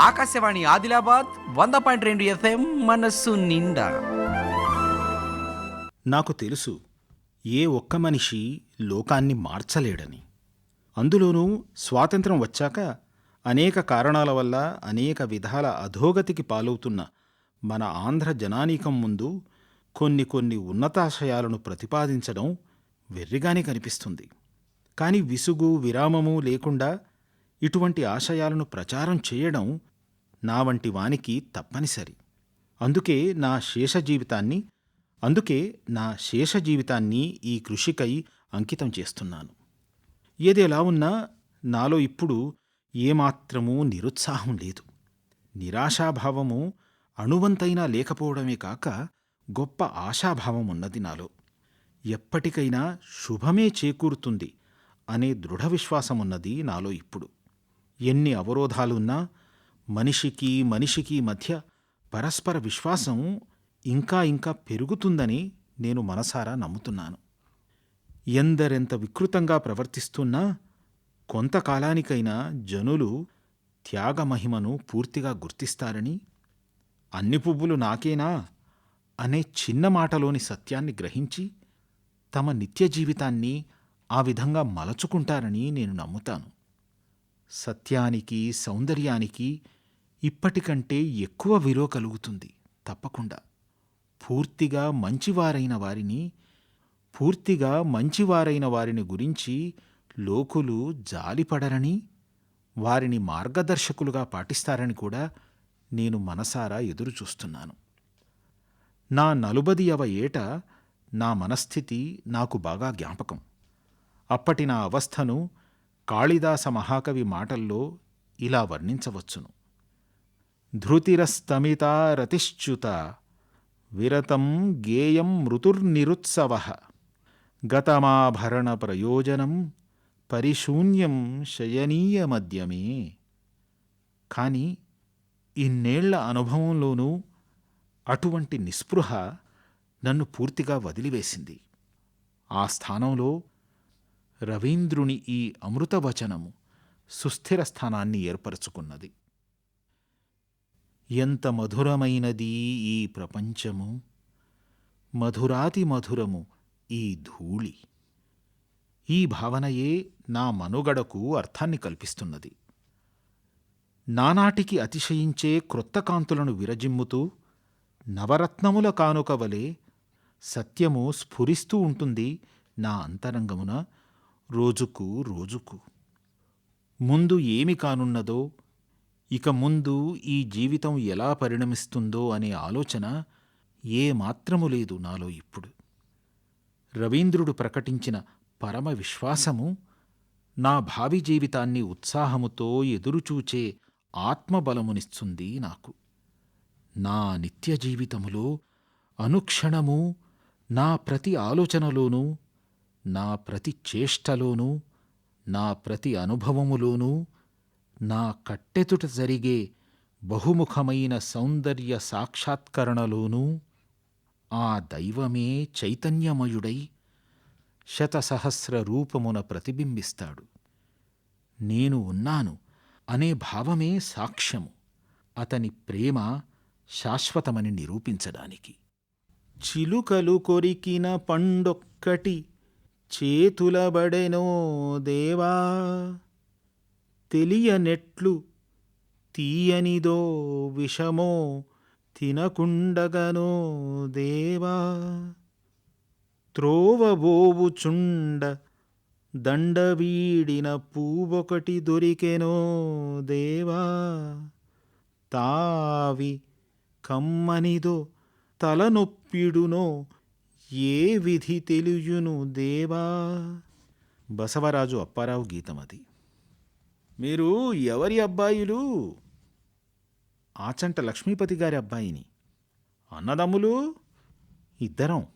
ఆకాశవాణి ఆదిలాబాద్ వంద పాయింట్ రెండు ఎఫ్ఎం మనస్సు నిండా. నాకు తెలుసు ఏ ఒక్క మనిషి లోకాన్ని మార్చలేడని. అందులోనూ స్వాతంత్రం వచ్చాక అనేక కారణాల వల్ల అనేక విధాల అధోగతికి పాలవుతున్న మన ఆంధ్ర జనానీకం ముందు కొన్ని కొన్ని ఉన్నతాశయాలను ప్రతిపాదించడం వెర్రిగానే కనిపిస్తుంది. కానీ విసుగు విరామము లేకుండా ఇటువంటి ఆశయాలను ప్రచారం చేయడం నా వంటి వానికి తప్పనిసరి. అందుకే నా శేష జీవితాన్ని అందుకే నా శేష జీవితాన్ని ఈ కృషికై అంకితం చేస్తున్నాను. ఏది ఎలా ఉన్నా నాలో ఇప్పుడు ఏమాత్రమూ నిరుత్సాహం లేదు. నిరాశాభావము అణువంతైనా లేకపోవడమే కాక గొప్ప ఆశాభావం ఉన్నది నాలో. ఎప్పటికైనా శుభమే చేకూరుతుంది అనే దృఢ విశ్వాసమున్నది నాలో ఇప్పుడు. ఎన్ని అవరోధాలున్నా మనిషికి మనిషికి మధ్య పరస్పర విశ్వాసం ఇంకా ఇంకా పెరుగుతుందని నేను మనసారా నమ్ముతున్నాను. ఎందరెంత వికృతంగా ప్రవర్తిస్తున్నా కొంతకాలానికైనా జనులు త్యాగమహిమను పూర్తిగా గుర్తిస్తారని అన్ని పువ్వులు నాకేనా అనే చిన్న మాటలోని సత్యాన్ని గ్రహించి తమ నిత్య జీవితాన్ని ఆ విధంగా మలచుకుంటారని నేను నమ్ముతాను. సత్యానికి సౌందర్యానికి ఇప్పటికంటే ఎక్కువ విలువ కలుగుతుంది తప్పకుండా. పూర్తిగా మంచివారైన వారిని పూర్తిగా మంచివారైన వారిని గురించి లోకులు జాలిపడరని వారిని మార్గదర్శకులుగా పాటిస్తారని కూడా నేను మనసారా ఎదురుచూస్తున్నాను. నా నలుబదియవ ఏట నా మనస్థితి నాకు బాగా జ్ఞాపకం. అప్పటి నా అవస్థను కాళిదాస మహాకవి మాటల్లో ఇలా వర్ణించవచ్చును. ధృతిరస్తమితారతిశ్చ్యుత విరతం గేయం మృతుర్నిరుత్సవ గతమాభరణ ప్రయోజనం పరిశూన్యం శయనీయమద్యమే. కాని ఇన్నేళ్ళ అనుభవంలోనూ అటువంటి నిస్పృహ నన్ను పూర్తిగా వదిలివేసింది. ఆ స్థానంలో రవీంద్రుని ఈ అమృతవచనము సుస్థిర స్థానాన్ని ఏర్పరచుకున్నది. ఎంత మధురమైనది ఈ ప్రపంచము! మధురాతి మధురము ఈ ధూళి! ఈ భావనయే నా మనుగడకు అర్థాన్ని కల్పిస్తున్నది. నానాటికి అతిశయించే క్రొత్త కాంతులను విరజిమ్ముతూ నవరత్నముల కానుక వలె సత్యము స్ఫురిస్తూ ఉంటుంది నా అంతరంగమున రోజుకు రోజుకు. ముందు ఏమి కానున్నదో ఇక ముందు ఈ జీవితం ఎలా పరిణమిస్తుందో అనే ఆలోచన ఏమాత్రము లేదు నాలో ఇప్పుడు. రవీంద్రుడు ప్రకటించిన పరమ విశ్వాసము నా భావి జీవితాన్ని ఉత్సాహముతో ఎదురుచూచే ఆత్మబలమునిస్తుంది నాకు. నా నిత్య జీవితములో అనుక్షణము నా ప్రతి ఆలోచనలోనూ నా ప్రతి చేష్టలోనూ నా ప్రతి అనుభవములోనూ నా కట్టెతుట జరిగే బహుముఖమైన సౌందర్య సాక్షాత్కరణలోనూ ఆ దైవమే చైతన్యమయుడై శతసహస్ర రూపమున ప్రతిబింబిస్తాడు. నేను ఉన్నాను అనే భావమే సాక్ష్యము. అతని ప్రేమ శాశ్వతమని నిరూపించడానికి. చిలుకలు కొరికిన పండొక్కటి చేతులబడెనో దేవా తెలియనెట్లు తీయనిదో విషమో తినకుండగనో దేవా. త్రోవబోవుచుండ దండవీడిన పూవొకటి దొరికెనో దేవా. తావి కమ్మనిదో తలనొప్పిడునో ఏ విధి తెలియును దేవా? బసవరాజు అప్పారావు గీతమది మీరు ఎవరి అబ్బాయిలు? ఆచంట లక్ష్మీపతి గారి అబ్బాయిని. అన్నదమ్ములు? ఇద్దరం.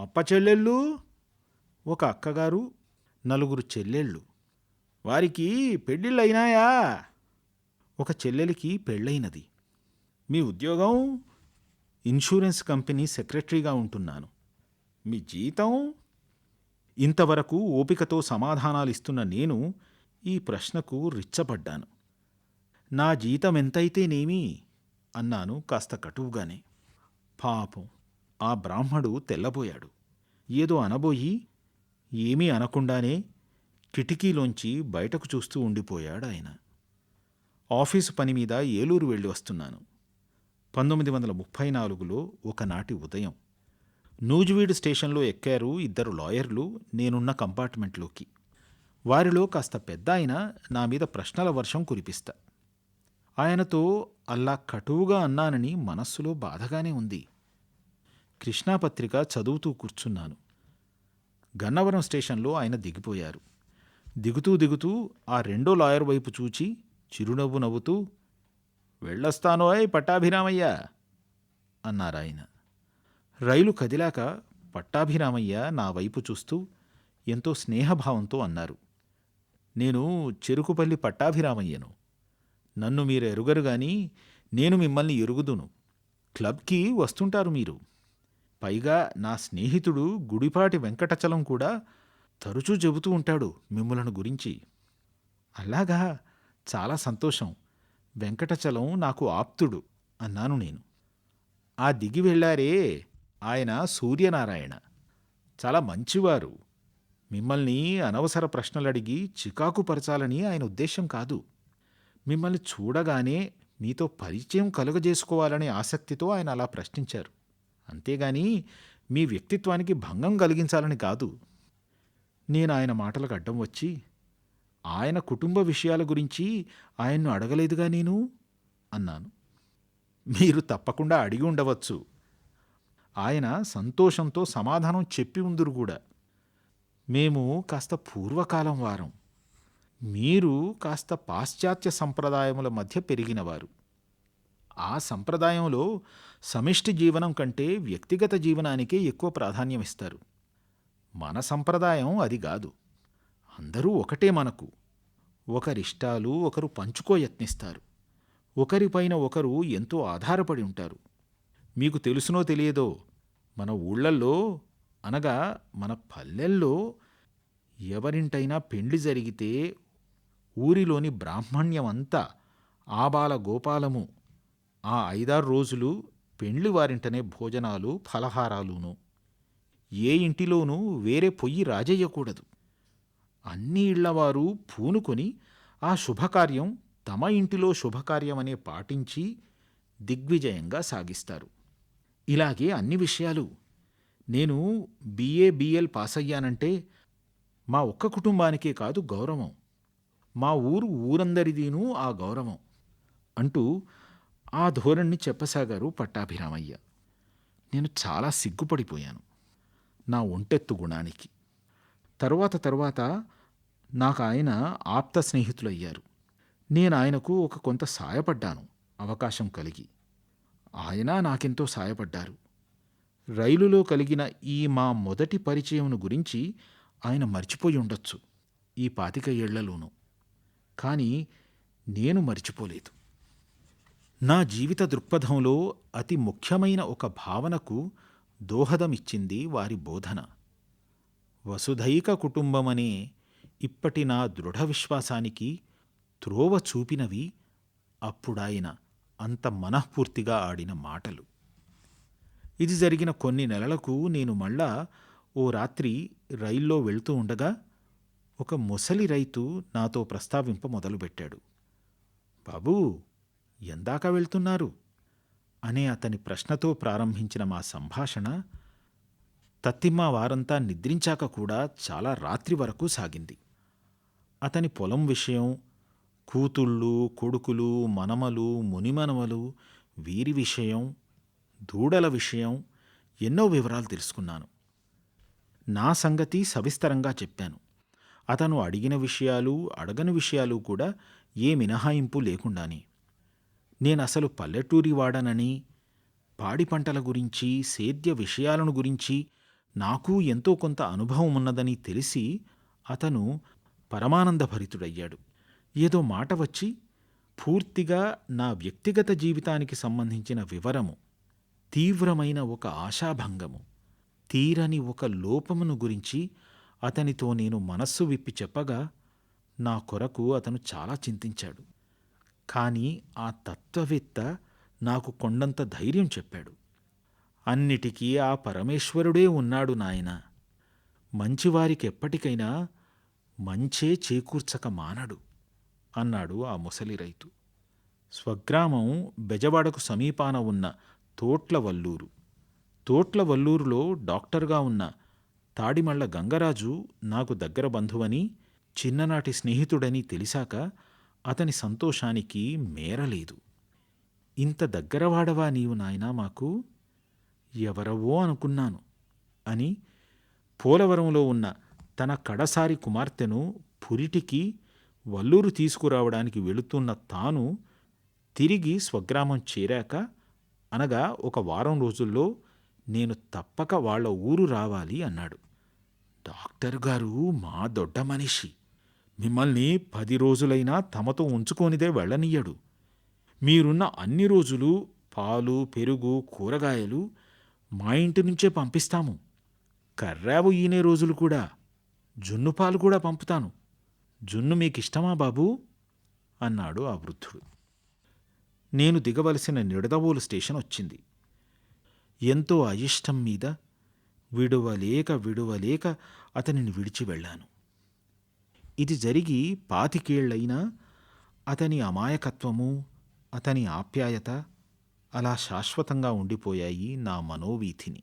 అప్పచెల్లెళ్ళు ఒక అక్కగారు నలుగురు చెల్లెళ్ళు. వారికి పెళ్ళిళ్ళైనాయా ఒక చెల్లెలికి పెళ్ళైనది. మీ ఉద్యోగం? ఇన్సూరెన్స్ కంపెనీ సెక్రటరీగా ఉంటున్నాను. మీ జీతం? ఇంతవరకు ఓపికతో సమాధానాలిస్తున్న నేను ఈ ప్రశ్నకు రిచ్చపడ్డాను నా జీతం ఎంతైతేనేమి అన్నాను కాస్త కటువుగానే. పాపం ఆ బ్రాహ్మడు తెల్లబోయాడు. ఏదో అనబోయి ఏమీ అనకుండానే కిటికీలోంచి బయటకు చూస్తూ ఉండిపోయాడు ఆయన ఆఫీసు పని మీద ఏలూరు వెళ్ళి వస్తున్నాను. పంతొమ్మిది వందల ముప్పై నాలుగులో ఒకనాటి ఉదయం. నూజివీడు స్టేషన్లో ఎక్కారు ఇద్దరు లాయర్లు నేనున్న కంపార్ట్మెంట్లోకి. వారిలో కాస్త పెద్ద ఆయన నా మీద ప్రశ్నల వర్షం కురిపిస్తా. ఆయనతో అల్లా కటువుగా అన్నానని మనస్సులో బాధగానే ఉంది. కృష్ణాపత్రిక చదువుతూ కూర్చున్నాను. గన్నవరం స్టేషన్లో ఆయన దిగిపోయారు. దిగుతూ దిగుతూ ఆ రెండో లాయర్ వైపు చూచి చిరునవ్వు నవ్వుతూ వెళ్ళొస్తానోయ్ పట్టాభిరామయ్య! అన్నారాయన. రైలు కదిలాక పట్టాభిరామయ్య నా వైపు చూస్తూ ఎంతో స్నేహభావంతో అన్నారు. నేను చెరుకుపల్లి పట్టాభిరామయ్యను. నన్ను మీరు ఎరుగరు గాని నేను మిమ్మల్ని ఎరుగుదును. క్లబ్కి వస్తుంటారు మీరు. పైగా నా స్నేహితుడు గుడిపాటి వెంకటచలం కూడా తరచూ చెబుతూ ఉంటాడు మిమ్మలను గురించి. అలాగా చాలా సంతోషం. వెంకటచలం నాకు ఆప్తుడు అన్నాను నేను. ఆ దిగి వెళ్ళారే ఆయన సూర్యనారాయణ. చాలా మంచివారు. మిమ్మల్ని అనవసర ప్రశ్నలు అడిగి చికాకు పరచాలని ఆయన ఉద్దేశం కాదు. మిమ్మల్ని చూడగానే మీతో పరిచయం కలుగజేసుకోవాలనే ఆసక్తితో ఆయన అలా ప్రశ్నించారు. అంతేగాని మీ వ్యక్తిత్వానికి భంగం కలిగించాలని కాదు. నేను ఆయన మాటలకు అడ్డం వచ్చి ఆయన కుటుంబ విషయాల గురించి ఆయన్ను అడగలేదుగా నేను? అన్నాను. మీరు తప్పకుండా అడిగి ఉండవచ్చు. ఆయన సంతోషంతో సమాధానం చెప్పి ఉందురు కూడా. మేము కాస్త పూర్వకాలం వారం. మీరు కాస్త పాశ్చాత్య సంప్రదాయముల మధ్య పెరిగినవారు. ఆ సంప్రదాయంలో సమిష్టి జీవనం కంటే వ్యక్తిగత జీవనానికే ఎక్కువ ప్రాధాన్యం ఇస్తారు మన సంప్రదాయం అది కాదు. అందరూ ఒకటే మనకు. ఒకరిష్టాలు ఒకరు పంచుకో యత్నిస్తారు. ఒకరిపైన ఒకరు ఎంతో ఆధారపడి ఉంటారు. మీకు తెలుసునో తెలియదో మన ఊళ్ళల్లో అనగా మన పల్లెల్లో ఎవరింటైనా పెండ్లి జరిగితే ఊరిలోని బ్రాహ్మణ్యమంతా ఆబాల గోపాలము ఆ ఐదారు రోజులు పెండ్లి వారింటనే భోజనాలు ఫలహారాలును. ఏ ఇంటిలోనూ వేరే పొయ్యి రాజయ్యకూడదు అన్ని ఇళ్ళవారు పూనుకొని ఆ శుభకార్యం తమ ఇంటిలో శుభకార్యమనే పాటించి దిగ్విజయంగా సాగిస్తారు. ఇలాగే అన్ని విషయాలు. నేను బీఏ బిఎల్ పాస్ అయ్యానంటే మా ఒక్క కుటుంబానికే కాదు గౌరవం. మా ఊరు ఊరందరిదీనూ ఆ గౌరవం అంటూ ఆ ధోరణిని చెప్పసాగారు పట్టాభిరామయ్య. నేను చాలా సిగ్గుపడిపోయాను నా ఒంటెత్తు గుణానికి. తరువాత తరువాత నాకు ఆయన ఆప్త స్నేహితులయ్యారు. నేను ఆయనకు ఒక కొంత సాయపడ్డాను అవకాశం కలిగి. ఆయన నాకెంతో సాయపడ్డారు. రైలులో కలిగిన ఈ మా మొదటి పరిచయంను గురించి ఆయన మర్చిపోయి ఉండొచ్చు ఈ పాతిక ఏళ్ళలోనూ. కానీ నేను మర్చిపోలేదు. నా జీవిత దృక్పథంలో అతి ముఖ్యమైన ఒక భావనకు దోహదమిచ్చింది వారి బోధన. వసుధైక కుటుంబమనే ఇప్పటి నా దృఢ విశ్వాసానికి త్రోవ చూపినవి అప్పుడాయన అంత మనఃపూర్తిగా ఆడిన మాటలు. ఇది జరిగిన కొన్ని నెలలకు నేను మళ్ళా ఓ రాత్రి రైల్లో వెళ్తూ ఉండగా ఒక ముసలి రైతు నాతో ప్రస్తావింప మొదలుపెట్టాడు. బాబూ ఎందాక వెళ్తున్నారు? అనే అతని ప్రశ్నతో ప్రారంభించిన మా సంభాషణ తత్తిమ్మ వారంతా నిద్రించాక కూడా చాలా రాత్రి వరకు సాగింది. అతని పొలం విషయం కూతుళ్ళు కొడుకులు మనమలు మునిమనమలు వీరి విషయం దూడల విషయం ఎన్నో వివరాలు తెలుసుకున్నాను. నా సంగతి సవిస్తరంగా చెప్పాను. అతను అడిగిన విషయాలు అడగని విషయాలు కూడా ఏ మినహాయింపు లేకుండానే. నేను అసలు పల్లెటూరి వాడనని పాడి పంటల గురించి సేద్య విషయాలను గురించి నాకు ఎంతో కొంత అనుభవం ఉన్నదని తెలిసి అతను పరమానందభరితుడయ్యాడు. ఏదో మాట వచ్చి పూర్తిగా నా వ్యక్తిగత జీవితానికి సంబంధించిన వివరము తీవ్రమైన ఒక ఆశాభంగము తీరని ఒక లోపమును గురించి అతనితో నేను మనస్సు విప్పి చెప్పగా నా కొరకు అతను చాలా చింతించాడు. కానీ ఆ తత్వవేత్త నాకు కొండంత ధైర్యం చెప్పాడు. అన్నిటికీ ఆ పరమేశ్వరుడే ఉన్నాడు నాయన. మంచివారికెప్పటికైనా మంచే చేకూర్చక మానడు. అన్నాడు ఆ ముసలి రైతు. స్వగ్రామం బెజవాడకు సమీపాన ఉన్న తోట్లవల్లూరు. తోట్లవల్లూరులో డాక్టర్గా ఉన్న తాడిమళ్ళ గంగరాజు నాకు దగ్గర బంధువని చిన్ననాటి స్నేహితుడని తెలిసాక అతని సంతోషానికి మేరలేదు. ఇంత దగ్గరవాడవా నీవు నాయనా మాకు? ఎవరవో అనుకున్నాను అని పోలవరంలో ఉన్న తన కడసారి కుమార్తెను పురిటికి వల్లూరు తీసుకురావడానికి వెళుతున్న తాను తిరిగి స్వగ్రామం చేరాక అనగా ఒక వారం రోజుల్లో నేను తప్పక వాళ్ళ ఊరు రావాలి అన్నాడు. డాక్టర్ గారు మా దొడ్డ మనిషి. మిమ్మల్ని పది రోజులైనా తమతో ఉంచుకోనిదే వెళ్ళనీయడు. మీరున్న అన్ని రోజులు పాలు పెరుగు కూరగాయలు మా ఇంటి నుంచే పంపిస్తాము. కర్రావు ఈనే రోజులు కూడా జున్ను పాలు కూడా పంపుతాను. జున్ను మీకిష్టమా బాబూ? అన్నాడు ఆ వృద్ధుడు. నేను దిగవలసిన నిడదవోలు స్టేషన్ వచ్చింది. ఎంతో అయిష్టం మీద విడువలేక విడువలేక అతనిని విడిచి వెళ్ళాను. ఇది జరిగి పాతికేళ్ళైనా అతని అమాయకత్వము అతని ఆప్యాయత అలా శాశ్వతంగా ఉండిపోయాయి నా మనోవీథిని